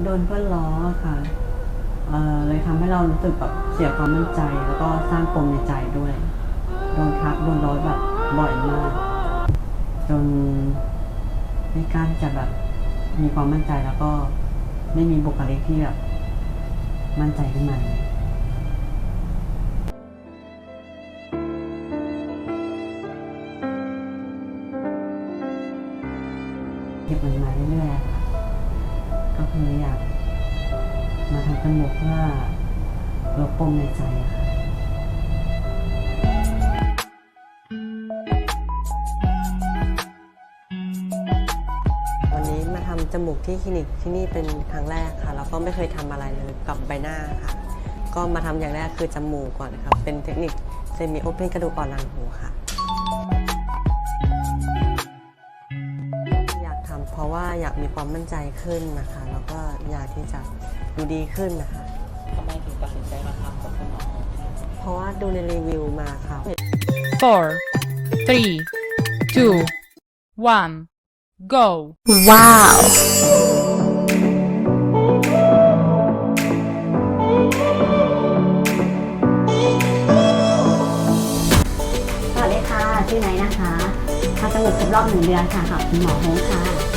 โดนเพื่อนล้อค่ะเอ่อเลยทำให้เรารู้สึกแบบเสียความมั่นใจ แล้วก็สร้างปมในใจด้วย โดนทักโดนล้อแบบบ่อยมาก จนไม่กล้าที่จะแบบมีความมั่นใจแล้วก็ไม่มีบุคลิกที่แบบมั่นใจขึ้นมาเก็บมันมาเรื่อยๆค่ะ ก็คืออยาก มาทำจมูกเพื่อลบปมในใจค่ะวันนี้มาทำจมูกที่คลินิกที่นี่เป็นครั้งแรกค่ะ แล้วก็ไม่เคยทำอะไรเลยกับใบหน้าค่ะ ก็มาทำอย่างแรกคือจมูกก่อนครับเป็นเทคนิคเซมิโอเพนกระดูกอ่อนหลังหูค่ะอยากทำเพราะว่าอยากมีความมั่นใจขึ้นนะคะ ก็อยากที่จะดูดีขึ้นนะคะ ทำไมถึงตัดสินใจมาทำกับคุณหมอ เพราะว่าดูในรีวิวมาค่ะ four, three, two, one, go. สวัสดีค่ะ ชื่อไนท์นะคะทำจมูกครบรอบหนึ่งเดือนค่ะกับคุณหมอโฮงค่ะ